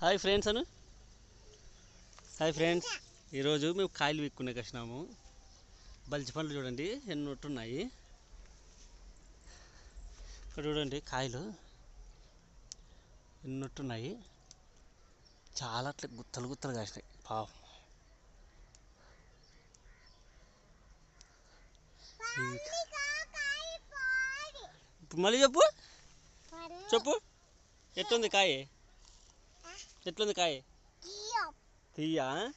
Hi friends Anu. Hi friends. ఈరోజు మేము కాయలు విక్కునే వచ్చినాము బల్చి పండ్లు చూడండి ఎన్ని ఉన్నాయి ఇక్కడ చూడండి కాయలు. ఎన్ని ఉన్నాయి చాలా అట్లా గుత్తలు గుత్తలు కాసినాయి. పాపం. ఇప్పుడు మళ్ళీ చెప్పు. చెప్పు. ఎట్టుంది కాయ? ఎట్లుంది కాయ? తీయా.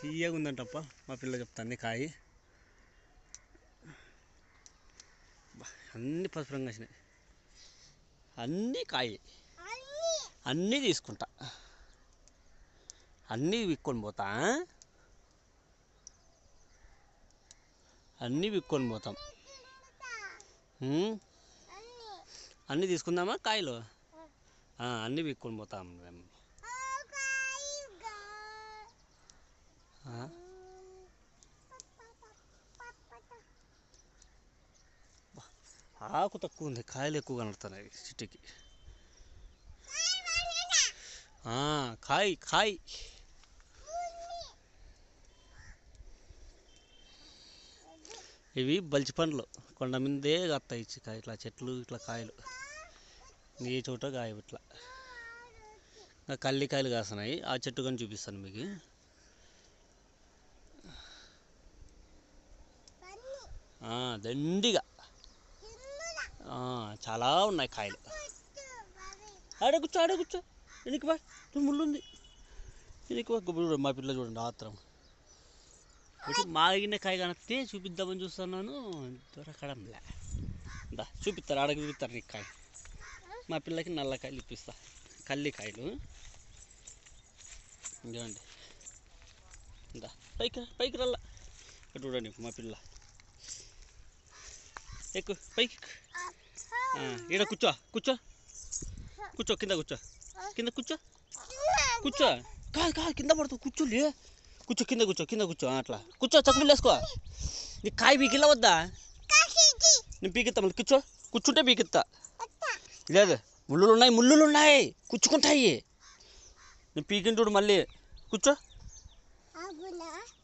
తీయగా ఉందంటప్ప మా పిల్ల చెప్తాంది కాయ. అన్ని పసుపు రంగు వచ్చినాయి అన్నీ కాయ. అన్నీ. తీసుకుంటా. అన్నీ విక్కొని పోతా. అన్నీ విక్కొని పోతాం. అన్నీ తీసుకుందామా కాయలు? అన్నీ విక్కొని పోతాం మేము. ఆకు తక్కువ ఉంది కాయలు ఎక్కువ కనబడుతున్నాయి చెట్టుకి. ఆ, కాయ్ కాయ్. ఇవి బలిచి పండ్లు కొండ మీదే కాస్తాయి కాయ ఇట్లా చెట్లు ఇట్లా కాయలు. ఏ చోట కాయ ఇంకా కల్లికాయలు కాస్తున్నాయి. ఆ చెట్టు కానీ చూపిస్తాను మీకు. దండిగా. చాలా ఉన్నాయి కాయలు. ఆడ కూర్చో ఆడ కూర్చో. వెనక్కి బా. నువ్వు వెనక్కి బా. మా పిల్ల చూడండి ఆత్రం. మాగిన కాయ కనిపితే చూపిద్దామని చూస్తున్నాను. దొరకడంలే దా చూపిస్తారు ఆడకి చూపిస్తారు నీకు కాయ. మా పిల్లకి నల్ల కాయలు ఇప్పిస్తా. కల్లి కాయలు చూడండి దా పైకి పైకి రల్లా. ఇక్కడ చూడండి మా పిల్ల. ఎక్కు పైకి ఈడ కూర్చో కూర్చో. కూర్చో కింద కూర్చో. కింద కూర్చో. కూర్చో. కాదు కాదు కింద పడుతుంది కూర్చోలే. కూర్చో కింద కూర్చో కింద కూర్చో అట్లా. కూర్చో చక్కలు వేసుకో. నీ కాయ పీకిలా వద్దా? నేను పీకిస్తా మళ్ళీ కూర్చో. కూర్చుంటే పీకిస్తా లేదు ముళ్ళులు ఉన్నాయి ముళ్ళులు ఉన్నాయి కూర్చుకుంటాయి. నేను పీకిన చూడు మళ్ళీ. కూర్చో.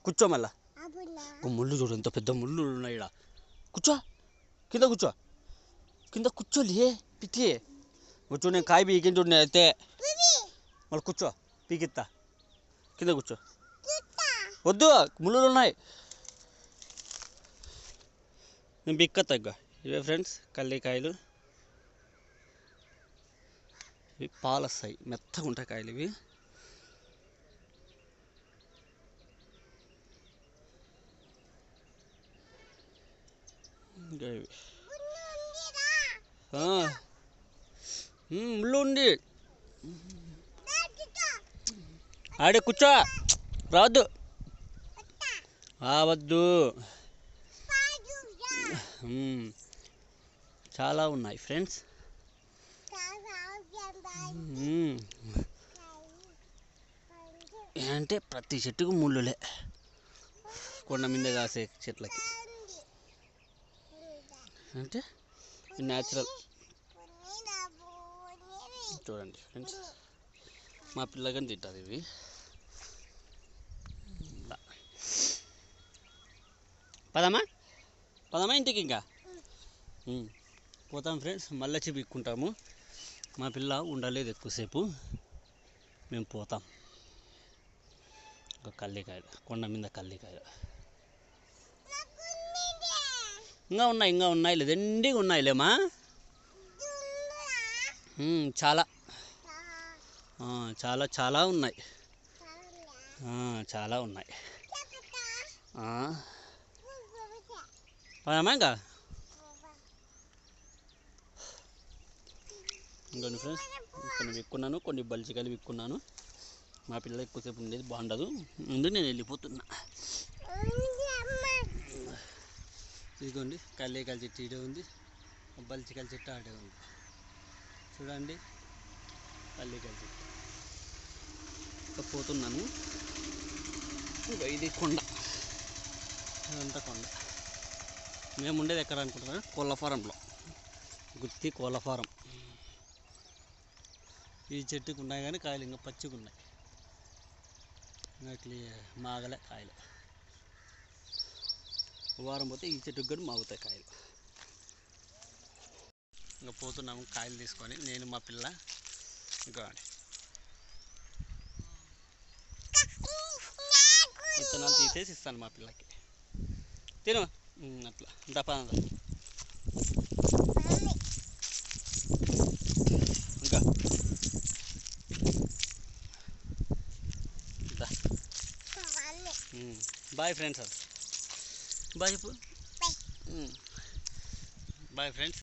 కూర్చో మళ్ళా. ముళ్ళు చూడు ఎంత పెద్ద ముళ్ళు ఉన్నాయి ఈడ. కూర్చో. కింద కూర్చో. కింద కూర్చోలే పిచ్చి కూర్చో నేను కాయ పీకిన చూడు నేను అయితే. మళ్ళీ కూర్చో పీకిత్తా. కింద కూర్చో. వద్దు ముళ్ళులు ఉన్నాయి నేను బిక్కత్తా ఇక ఇవే ఫ్రెండ్స్ కల్లికాయలు. ఇవి పాలస్తాయి. మెత్తగా ఉంటాయి కాయలు ఇవి. ఇంకా ఇవి. ముళ్ళు ఉంది. ఆడే కూర్చో. రావద్దు. రావద్దు. చాలా ఉన్నాయి ఫ్రెండ్స్. అంటే ప్రతి చెట్టుకు ముళ్ళులే. కొండ మీద కాసే చెట్లకి. అంటే న్యాచురల్ చూడండి ఫ్రెండ్స్ మా పిల్లగాని తింటుంది ఇవి. పదమా పదమ్మా? పదమ్మా ఇంటికి ఇంకా? పోతాం ఫ్రెండ్స్ మళ్ళీ చూపించుకుంటాము మా పిల్ల ఉండలేదు ఎక్కువసేపు. మేము పోతాం. ఒక కల్లికాయలు కొండ మీద కల్లికాయలు ఇంకా ఉన్నాయి ఇంకా ఉన్నాయి. లేదండి ఉన్నాయి లేమా చాలా. చాలా చాలా ఉన్నాయి. చాలా ఉన్నాయి. ఆ, పదమ్మా ఇంకా? ఇంకోండి ఫ్రెండ్స్ కొన్ని విక్కున్నాను కొన్ని బలిచికాయలు విక్కున్నాను. మా పిల్లలు ఎక్కువసేపు ఉండేది బాగుండదు. ముందు నేను వెళ్ళిపోతున్నా. ఇదిగోండి కల్లేకాయల చెట్టు ఇడే ఉంది. బలిచికాయల చెట్టు ఆడే ఉంది. చూడండి కల్లేకాయల చెట్టు. ఇక పోతున్నాను. ఇంకా ఇది కొండ. ఇదంతా కొండ. మేము ఉండేది ఎక్కడ అనుకుంటున్నాను కోళ్ళ ఫారంలో. గుత్తి కోళ్ళ ఫారం. ఈ చెట్టుకు ఉన్నాయి కానీ కాయలు ఇంకా పచ్చిగా ఉన్నాయి. ఇంకా ఇట్లా మాగలే కాయలు. వారం పోతే ఈ చెట్టుకు కూడా మాగుతాయి కాయలు. ఇంకా పోతున్నాము కాయలు తీసుకొని. నేను మా పిల్ల ఇంకా విత్తనాలు తీసేసి ఇస్తాను మా పిల్లకి. తిను. అట్లా. దపా ఇంకా దా. ఉమ్, బాయ్ ఫ్రెండ్స్. బాయ్ చెప్పు. బాయ్. ఫ్రెండ్స్.